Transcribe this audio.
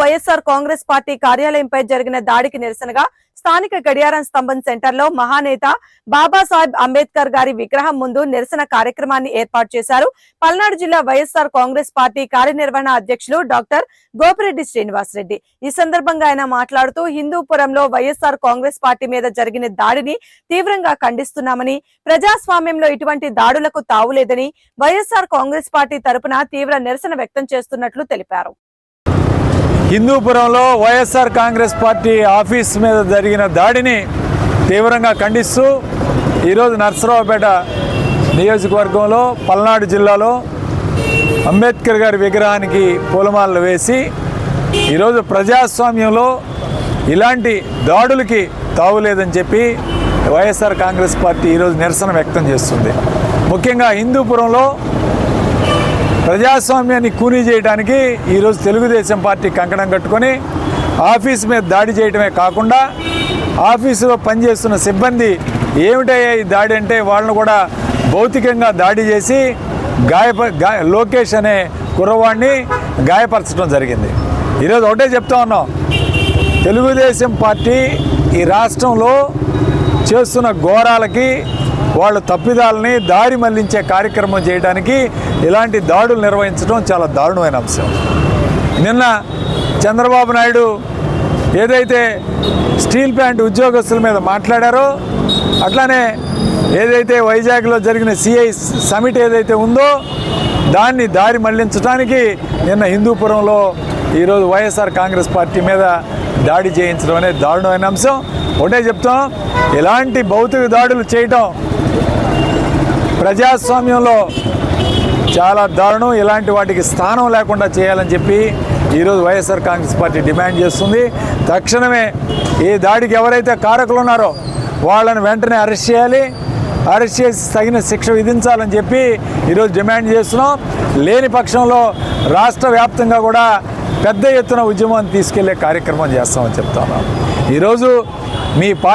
YSR Congress party కార్యాలయంపై జరిగిన దాడికి నిరసనగా స్థానిక గడియారం స్తంభం సెంటర్లో మహానేత బాబాసాహెబ్ అంబేద్కర్ గారి విగ్రహం ముందు నిరసన కార్యక్రమాన్ని ఏర్పాటు చేశారు. పల్నాడు జిల్లా వైఎస్ఆర్ కాంగ్రెస్ పార్టీ కార్యనిర్వహణ అధ్యక్షులు డాక్టర్ గోపిరెడ్డి శ్రీనివాస్ రెడ్డి ఈ సందర్భంగా ఆయన మాట్లాడుతూ హిందూపురంలో వైఎస్ఆర్ కాంగ్రెస్ పార్టీ మీద జరిగిన దాడిని తీవ్రంగా ఖండిస్తున్నామని ప్రజాస్వామ్యంలో ఇటువంటి దాడులకు తావులేదని వైఎస్ఆర్ కాంగ్రెస్ పార్టీ తరపున తీవ్ర నిరసన వ్యక్తం చేస్తున్నట్లు తెలిపారు. హిందూపురంలో వైఎస్ఆర్ కాంగ్రెస్ పార్టీ ఆఫీస్ మీద జరిగిన దాడిని తీవ్రంగా ఖండిస్తూ ఈరోజు నర్సరావుపేట నియోజకవర్గంలో పల్నాడు జిల్లాలో అంబేద్కర్ గారి విగ్రహానికి పూలమాలలు వేసి ఈరోజు ప్రజాస్వామ్యంలో ఇలాంటి దాడులకి తావులేదని చెప్పి వైఎస్ఆర్ కాంగ్రెస్ పార్టీ ఈరోజు నిరసన వ్యక్తం చేస్తుంది. ముఖ్యంగా హిందూపురంలో ప్రజాస్వామ్యాన్ని కూనీ చేయడానికి ఈరోజు తెలుగుదేశం పార్టీ కంకణం కట్టుకొని ఆఫీస్ మీద దాడి చేయడమే కాకుండా ఆఫీసులో పనిచేస్తున్న సిబ్బంది ఏమిటయ్యా ఈ దాడి అంటే వాళ్ళను కూడా భౌతికంగా దాడి చేసి గాయప లోకేష్ అనే కుర్రవాడిని గాయపరచడం జరిగింది. ఈరోజు ఒకటే చెప్తా ఉన్నాం. తెలుగుదేశం పార్టీ ఈ రాష్ట్రంలో చేస్తున్న ఘోరాలకి వాళ్ళు తప్పిదాలని దారి మళ్ళించే కార్యక్రమం చేయడానికి ఇలాంటి దాడులు నిర్వహించడం చాలా దారుణమైన అంశం. నిన్న చంద్రబాబు నాయుడు ఏదైతే స్టీల్ ప్లాంట్ ఉద్యోగస్తుల మీద మాట్లాడారో అట్లానే ఏదైతే వైజాగ్లో జరిగిన సిఐ సమిట్ ఏదైతే ఉందో దాన్ని దారి మళ్ళించడానికి నిన్న హిందూపురంలో ఈరోజు వైఎస్ఆర్ కాంగ్రెస్ పార్టీ మీద దాడి చేయించడం అనేది దారుణమైన అంశం. ఒకటే చెప్తాం ఇలాంటి భౌతిక దాడులు చేయటం ప్రజాస్వామ్యంలో చాలా దారుణం. ఇలాంటి వాటికి స్థానం లేకుండా చేయాలని చెప్పి ఈరోజు వైఎస్ఆర్ కాంగ్రెస్ పార్టీ డిమాండ్ చేస్తుంది. తక్షణమే ఈ దాడికి ఎవరైతే కారకులు ఉన్నారో వాళ్ళని వెంటనే అరెస్ట్ చేయాలి. అరెస్ట్ చేసి తగిన శిక్ష విధించాలని చెప్పి ఈరోజు డిమాండ్ చేస్తున్నాం. లేని పక్షంలో రాష్ట్ర వ్యాప్తంగా కూడా పెద్ద ఎత్తున ఉద్యమాన్ని తీసుకెళ్ళే కార్యక్రమం చేస్తామని చెప్తాను ఈరోజు మీ పార్టీ